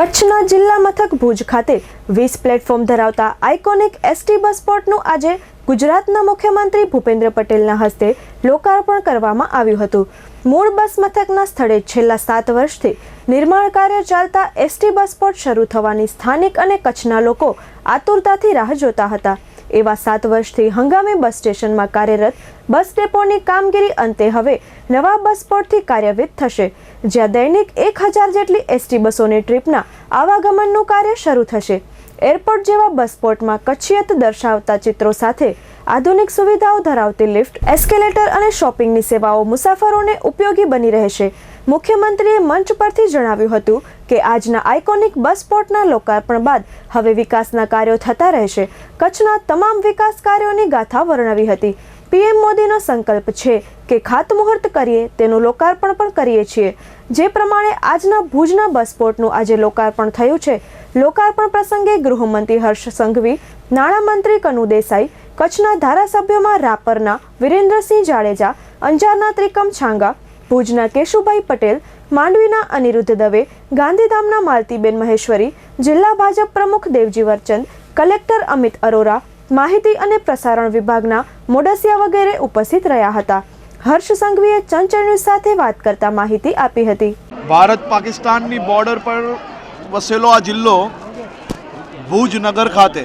કચ્છના જિલ્લા મથક ભુજ ખાતે વીસ પ્લેટફોર્મ ધરાવતા આઇકોનિક એસટી બસ સ્પોટનું આજે ગુજરાતના મુખ્યમંત્રી ભૂપેન્દ્ર પટેલના હસ્તે લોકાર્પણ કરવામાં આવ્યું હતું. મૂળ બસ મથકના સ્થળે છેલ્લા સાત વર્ષથી નિર્માણ કાર્ય ચાલતા એસટી બસ સ્પોટ શરૂ થવાની સ્થાનિક અને કચ્છના લોકો આતુરતાથી રાહ જોતા હતા. એવા સાત વર્ષથી હંગામી બસ સ્ટેશનમાં કાર્યરત બસ ડેપોની કામગીરી અંતે હવે નવા બસ પોર્ટથી કાર્યવિત થશે, જ્યાં દૈનિક એક હજાર જેટલી એસટી બસોની ટ્રીપના આવાગમનનું કાર્ય શરૂ થશે. એરપોર્ટ જેવા બસ પોર્ટમાં કચ્છિયત દર્શાવતા ચિત્રો સાથે આધુનિક સુવિધાઓ ધરાવતી લિફ્ટ, એસ્કેલેટર અને શોપિંગની સેવાઓ મુસાફરોને ઉપયોગી બની રહેશે. મુખ્યમંત્રીએ મંચ પરથી જણાવ્યું હતું કે આજના આઇકોનિક બસ સ્પોટના લોકાર્પણ બાદ હવે વિકાસના કાર્યો થતા રહેશે. કચ્છના તમામ વિકાસ કાર્યોની ગાથા વર્ણવી હતી. પીએમ મોદીનો સંકલ્પ છે કે ખાતમુહૂર્ત કરીએ તેનું લોકાર્પણ પણ કરીએ છીએ. જે પ્રમાણે આજના ભુજના બસ સ્પોટનું આજે લોકાર્પણ થયું છે. લોકાર્પણ પ્રસંગે ગૃહમંત્રી હર્ષ સંઘવી, નાણામંત્રી કનુ દેસાઈ કચ્છના ધારાસભ્યોમાં રાપરના વિરેન્દ્રસિંહ જાડેજા, અંજારના ત્રિકમ છાંગા ભુજના કેશુભાઈ પટેલ, માંડવીના અનિરુદ્ધ દવે, ગાંધીધામના માલતીબેન મહેશ્વરી, જિલ્લા ભાજપ પ્રમુખ દેવજી વરચંદ, કલેક્ટર અમિત અરોરા, માહિતી અને પ્રસારણ વિભાગના મોડસિયા વગેરે ઉપસ્થિત રહ્યા હતા. હર્ષ સંઘવીએ ચંચળ ન્યૂઝ સાથે વાત કરતા માહિતી આપી હતી. ભારત પાકિસ્તાનની બોર્ડર પર વસેલો આ જિલ્લો ભુજ નગર ખાતે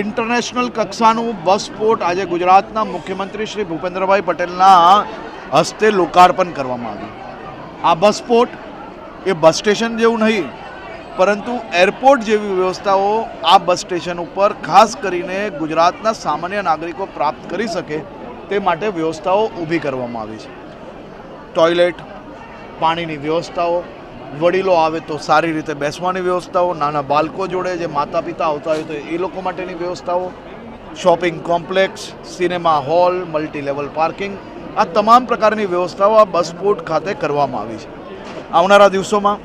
ઇન્ટરનેશનલ કક્ષાનું બસ સ્પોટ આજે ગુજરાતના મુખ્યમંત્રી શ્રી ભૂપેન્દ્રભાઈ પટેલના હસ્તે લોકાર્પણ કરવામાં આવ્યું. આ બસ સ્પોટ એ બસ સ્ટેશન જેવું નહીં, પરંતુ એરપોર્ટ જેવી વ્યવસ્થાઓ આ બસ સ્ટેશન ઉપર ખાસ કરીને ગુજરાતના સામાન્ય નાગરિકો પ્રાપ્ત કરી શકે તે માટે વ્યવસ્થાઓ ઊભી કરવામાં આવી છે. ટોયલેટ, પાણીની વ્યવસ્થાઓ વડીલો આવે તો સારી રીતે બેસવાની વ્યવસ્થાઓ, નાના બાળકો જોડે જે માતા પિતા આવતા હોય તો એ લોકો માટેની વ્યવસ્થાઓ, shopping complex, cinema hall multi level parking, આ તમામ પ્રકારની વ્યવસ્થાઓ આ બસ પોર્ટ ખાતે કરવામાં આવી છે. આવનારા દિવસોમાં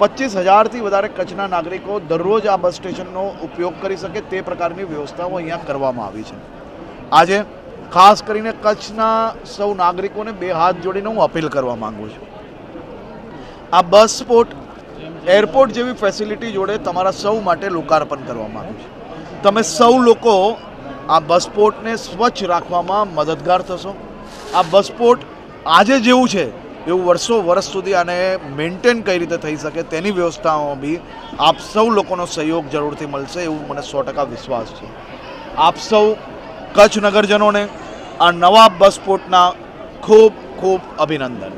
પચીસ હજારથી વધારે કચ્છના નાગરિકો દરરોજ આ બસ સ્ટેશનનો ઉપયોગ કરી શકે તે પ્રકારની વ્યવસ્થાઓ અહીંયા કરવામાં આવી છે. આજે ખાસ કરીને કચ્છના સૌ નાગરિકોને બે હાથ જોડીને હું અપીલ કરવા માગું છું. આ બસ સ્પોર્ટ એરપોર્ટ જેવી ફેસિલિટી જોડે તમારા સૌ માટે લોકાર્પણ કરવામાં આવ્યું છે. તમે સૌ લોકો આ બસ સ્પોટને સ્વચ્છ રાખવામાં મદદગાર થશો. આ બસ સ્પોટ આજે જેવું છે એવું વર્ષો વર્ષ સુધી આને મેન્ટેન કઈ રીતે થઈ શકે તેની વ્યવસ્થાઓ બી આપ સૌ લોકોનો સહયોગ જરૂરથી મળશે એવું મને સો ટકા વિશ્વાસ છે. આપ સૌ કચ્છ નગરજનોને આ નવા બસ સ્પોટના ખૂબ ખૂબ અભિનંદન.